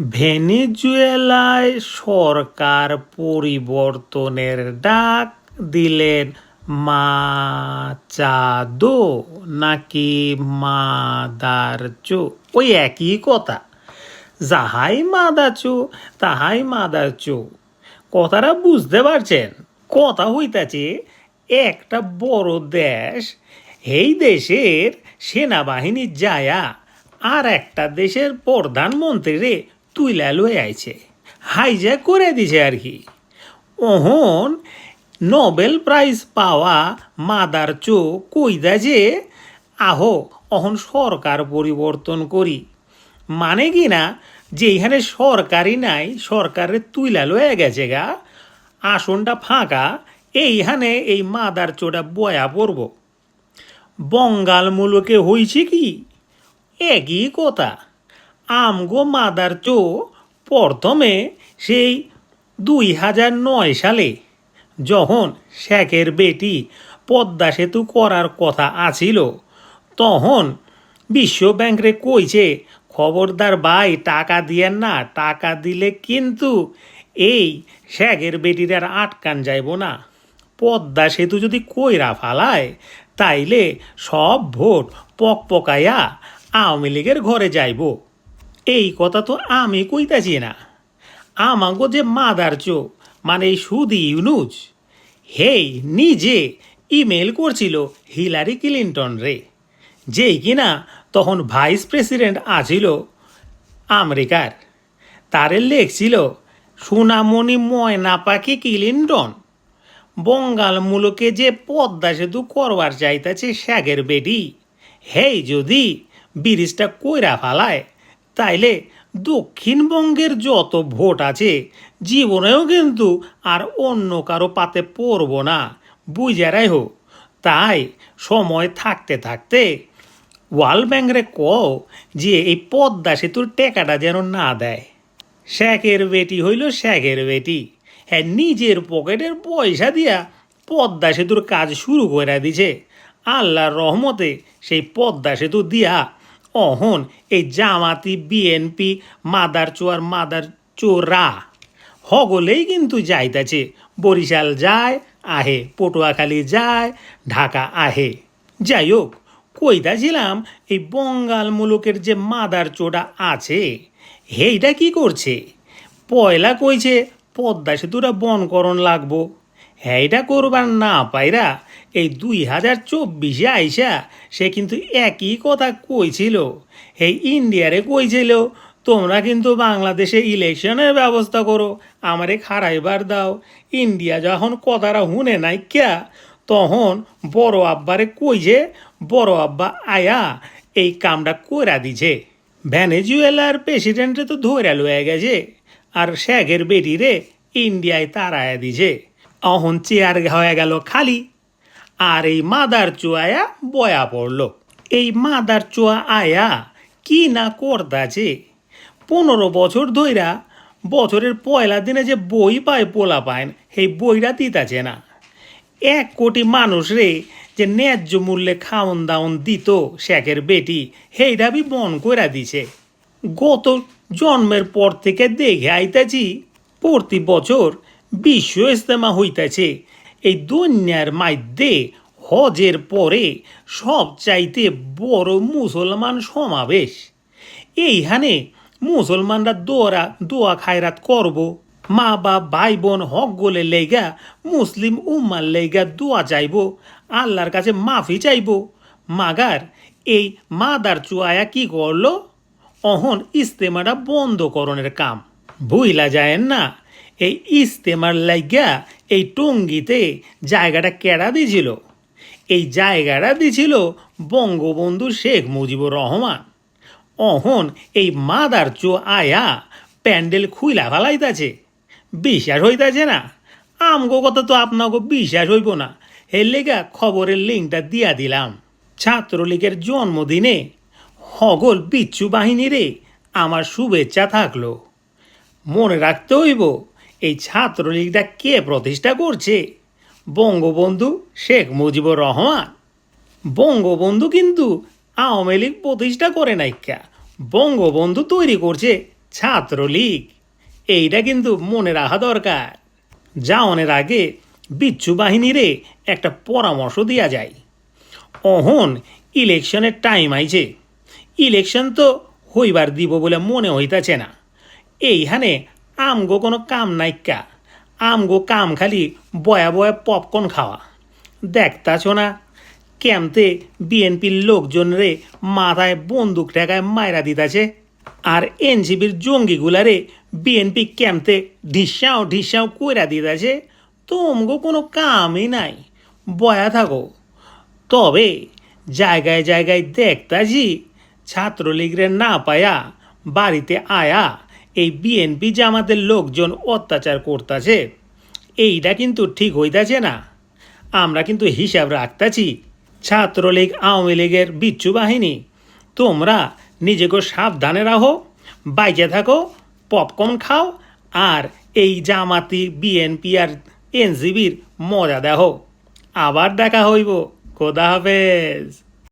ভেনেজুয়েলায় সরকার পরিবর্তনের ডাক দিলেন মাচাদো, নাকি মাদারচো? ওই একই কথা। যাহাই মাদাচো তাহাই মাদারচো। কথাটা বুঝতে পারছেন? কথা হইতাছে, একটা বড় দেশ, এই দেশের সেনাবাহিনী যায়া আর একটা দেশের প্রধানমন্ত্রী রে তুইলা লয়ে আইছে। হাইজ্যাক করে দিছে আর কি। ওহন, নোবেল প্রাইজ পাওয়া মাদার চো কইদা যে, আহো অহন সরকার পরিবর্তন করি। মানে কি না, যে এখানে সরকারই নাই সরকারের তুইলা লয়ে গেছে গা। আসনটা ফাঁকা, এইখানে এই মাদার চোটা বয়া পড়ব। বঙ্গাল মূলকে হইছে কি? একই কথা? আমগো মাদার চো প্রথমে সেই দুই হাজার নয় সালে যখন শেখের বেটি পদ্মা সেতু করার কথা আছিল, তখন বিশ্ব ব্যাংকরে কইছে, খবরদার ভাই, টাকা দিয়েন না, টাকা দিলে কিন্তু এই শেখের বেটির আর আটকান যাইব না। পদ্মা সেতু যদি কইরা ফালায়, তাইলে সব ভোট পক পকাইয়া আওয়ামী লীগের ঘরে যাইব। এই কথা তো আমি কইতাছি না। আমাগো যে মাদার চো মানে সুদি ইউনুজ হেই নিজে ইমেল করছিল হিলারি ক্লিন্টন রে, যেই কিনা তখন ভাইস প্রেসিডেন্ট আছিল আমেরিকার। তারে লেখছিল, সোনামণি ময়না পাখি ক্লিন্টন বঙ্গাল মূলকে যে পদ্মা সেতু করবার চাইতেছে শ্যাগের বেটি, হেই যদি ব্রিজটা কইরা ফালায় তাইলে দক্ষিণবঙ্গের যত ভোট আছে, জীবনেও কিন্তু আর অন্য কারও পাতে পড়ব না। বুঝারাই হোক তাই সময় থাকতে থাকতে ওয়ার্ল্ড ব্যাংকরে কও যে এই পদ্মা সেতুর টেকাটা যেন না দেয়। শেখের বেটি হইল শেখের বেটি। হ্যাঁ নিজের পকেটের পয়সা দিয়া পদ্মা সেতুর কাজ শুরু করে দিছে। আল্লাহর রহমতে সেই পদ্মা সেতু দিয়া অহন এই জামাতি বিএনপি মাদার চোয়ার মাদার চোরা। হগলেই কিন্তু যাইতাছে, বরিশাল যায়, আহে, পটুয়াখালী যায়, ঢাকা আহে। যাই হোক কইতাছিলাম এই বঙ্গাল মুলুকের যে মাদার চোটা আছে হেইটা কি করছে? পয়লা কইছে, পদ্মা সেতুটা বনকরণ লাগবো। হ্যাঁ এটা করবার না পাইরা এই দুই হাজার চব্বিশে আইসা, সে কিন্তু একই কথা কইছিল। এই ইন্ডিয়ারে কইছিল, তোমরা কিন্তু বাংলাদেশে ইলেকশনের ব্যবস্থা করো, আমারে খারাইবার দাও। ইন্ডিয়া যখন কথাটা হুনে নাই ক্যা তখন বড় আব্বারে কইছে, বড় আব্বা, আয়া, এই কামটা কইরা দিছে। ভ্যানেজুয়েলার প্রেসিডেন্টে তো ধরে লয়ে গেছে, আর শেখের বেটি রে ইন্ডিয়ায় তারায় দিছে। অহন চেয়ার হয়ে গেল খালি আর এই মাদার চুয়ায়া বয়া পড়ল। এই মাদার চুয়া আয়া কি না করতাছে পনেরো বছর ধইরা বছরের পয়লা দিনে যে বই পায় পোলা পায় সেই বইটা দিতাছে না। এক কোটি মানুষ রে যে ন্যায্য মূল্যে খাওন দাওন দিত শেখের বেটি সেইটা বি বন কইরা দিছে। গত জন্মের পর থেকে দেখে আইতাছি, প্রতি বছর বিশ্ব ইস্তেমা হইতাছে। এই দুনিয়ার মাধ্যে হজের পরে সব চাইতে বড় মুসলমান সমাবেশ। এইখানে মুসলমানরা দোয়া দোয়া খায়রাত করব। মা বাপ ভাই বোন হক গোলে লেগা, মুসলিম উম্মার লেগা দোয়া চাইব, আল্লাহর কাছে মাফি চাইব। মাগার, এই মাদার চুয়ায়া কি করল? অহন ইস্তেমাটা বন্ধ করণের কাম। বুইলা যায় না। এই ইস্তেমার লাইগা এই টঙ্গিতে জায়গাটা কেড়া দিছিল এই জায়গাটা দিছিল বঙ্গবন্ধু শেখ মুজিবুর রহমান। অহন এই মাদার চো আয়া প্যান্ডেল খুইলা ফালাইতাছে। বিশ্বাস হইতাছে না? আমগো কথা তো আপনাকে বিশ্বাস হইব না। এর লেগা খবরের লিঙ্কটা দিয়া দিলাম। ছাত্রলীগের জন্মদিনে হগল বিচ্ছু বাহিনীরে আমার শুভেচ্ছা থাকল। মনে রাখতে হইব এই ছাত্রলীগটা কে প্রতিষ্ঠা করছে? বঙ্গবন্ধু শেখ মুজিবুর রহমান। বঙ্গবন্ধু কিন্তু আওয়ামী লীগ প্রতিষ্ঠা করে নাইকা বঙ্গবন্ধু তৈরি করছে ছাত্রলীগ। এইটা কিন্তু মনে রাখা দরকার। যাওয়ানের আগে বিচ্ছু বাহিনীরে একটা পরামর্শ দেওয়া যায়। অহন ইলেকশনের টাইম আইছে। ইলেকশন তো হইবার দিব বলে মনে হইতাছে না। এইখানে আমগো কোনো কাম নাইকা আমগো কাম খালি বয়া বয়া পপকর্ন খাওয়া। দেখতাছ না? ক্যাম্পতে বিএনপির লোকজন রে মাথায় বন্দুক ঠেকায় মায়রা দিতাছে? আর এনসিবির জঙ্গিগুলারে বিএনপি ক্যাম্পতে ঢিসাও ঢিসাও কইরা দিতাছে? তোমগো কোনো কামই নাই। বয়া থাকো। তবে জায়গায় জায়গায় দেখতাছি, ছাত্রলীগরে না পায়া বাড়িতে আয়া এই বিএনপি জামাতের লোকজন অত্যাচার করতাছে এইটা কিন্তু ঠিক হইতাছে না। আমরা কিন্তু হিসাব রাখতাছি, ছাত্রলীগ, আওয়ামী লীগের বিচ্ছু বাহিনী, তোমরা নিজেকে সাবধানে রাখো বাইকে থাকো, পপকর্ন খাও, আর এই জামাতি বিএনপি আর এনজিবির মজা দেখো। আবার দেখা হইব। খোদা হাফেজ।